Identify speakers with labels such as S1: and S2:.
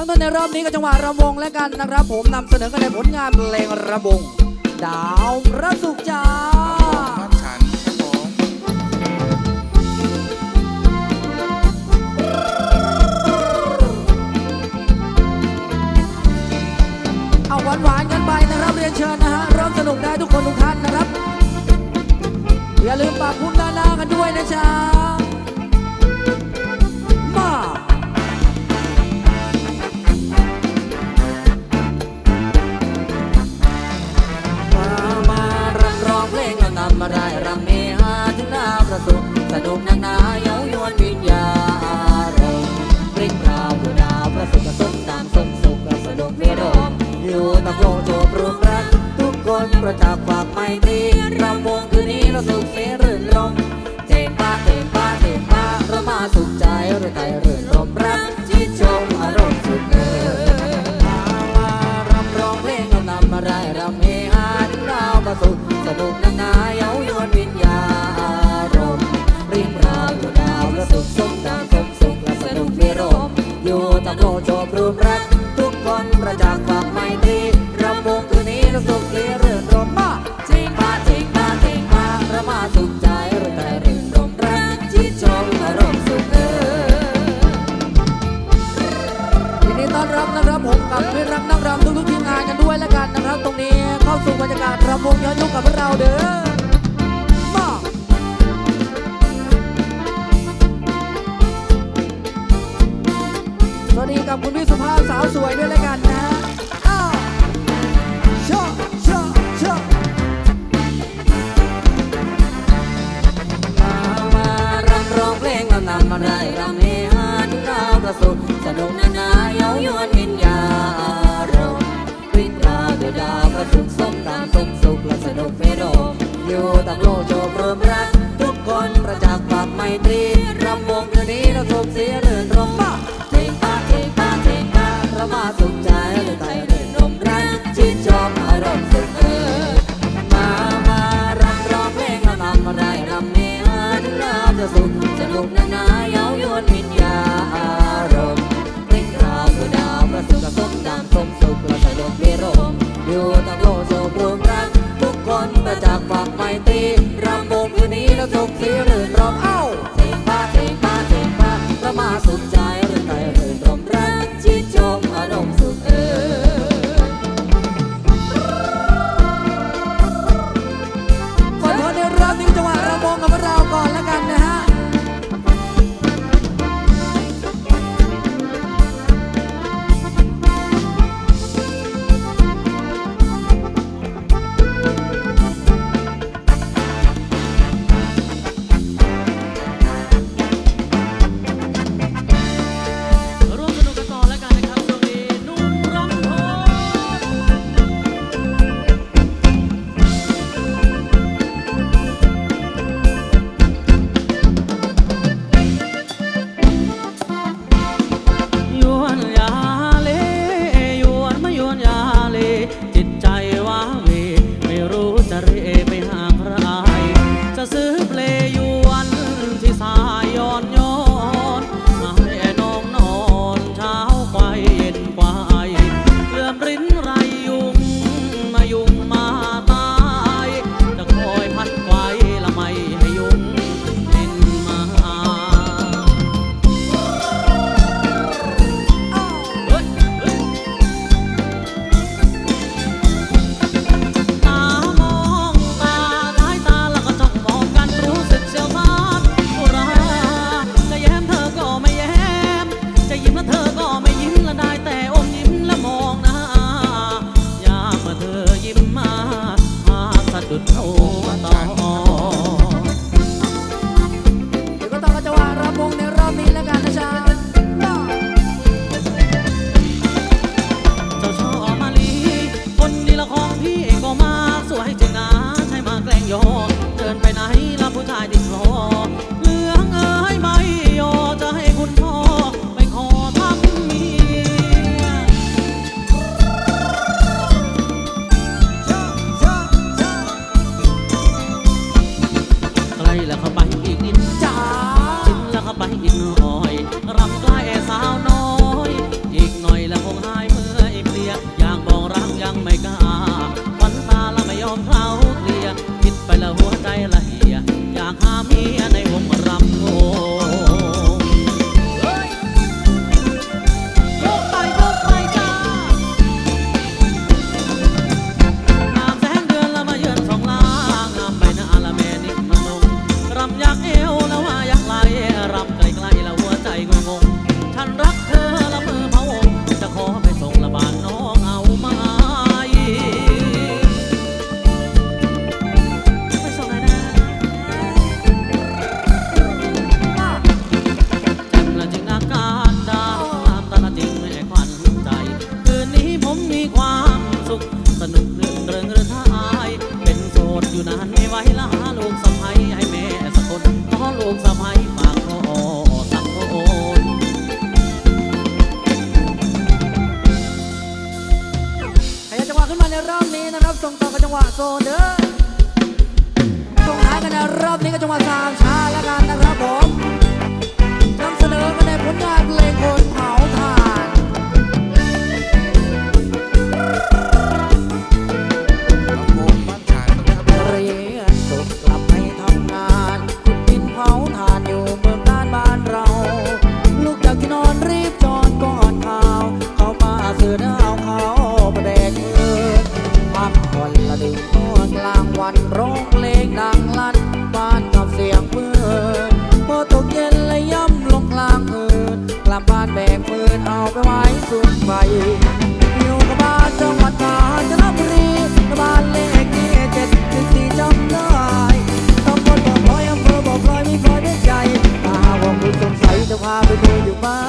S1: ทั้งต้นในรอบนี้ก็จังหวะระวงและกันนะครับ ผมนำเสนอกันในผลงานเพลงระบงดาวพระสุขจ้าเอาหวานหวานๆกันไปนะครับเรียนเชิญนะฮะร่วมสนุกได้ทุกคนทุกท่านนะครับ อย่าลืมปากพุ่น โกโจบรวมรัก ทุกคนประจักษ์ความไม่ตรีรำวงคืนนี้เราสุขเสรื่นรมเจนป้าเทงป้าเทงป้าเรามาสุขใจเรื่อยใจเรื่นรมรักชิดชมอารมณ์สุขเออมามารำร้องเพลงเรานำมาได้รำเฮฮาถึงดาวประสุขสนุกนักาเด้อมาสวัสดีกับคุณพี่สุภาพสาวสวยด้วยแล้วกันนะอ้าวชอชอชอมามารำร้องเพลงแล้วนำมาได้รำเฮฮาถึงดาวประสุสนุกนานาเย้ายวนวิญญาอารมณ์วิญญาเดือดาวประสุสมตามสม ตรีรำวงคืนนี้เราสุขเสียเรื่นรมมาเทงป้าเทงป้าเทงป้าเรามาสุขใจเรื่นใจเรื่นรมรักชิดชมอารมณ์สุขเออมามารำร้องเพลงแล้วนำมาได้รำเนหาถึงดาวจะสุขสนุกนานาเย้ายวนวิญญาอารมณ์เพลงราวผู้ดาวประสุขสมดามสมสุขและสนุกเบรมอยู่ตะโลก งสะพยปากอสังโอนขยั
S2: จังหวะขึ้นมาในรอบนี้นะครับส่งต่อกับจังหวะโซนเด้
S3: อส่งท้า
S2: ยกันในรอบนี้กับจังหวะสามช้า พาไปดูอยู่บ้าน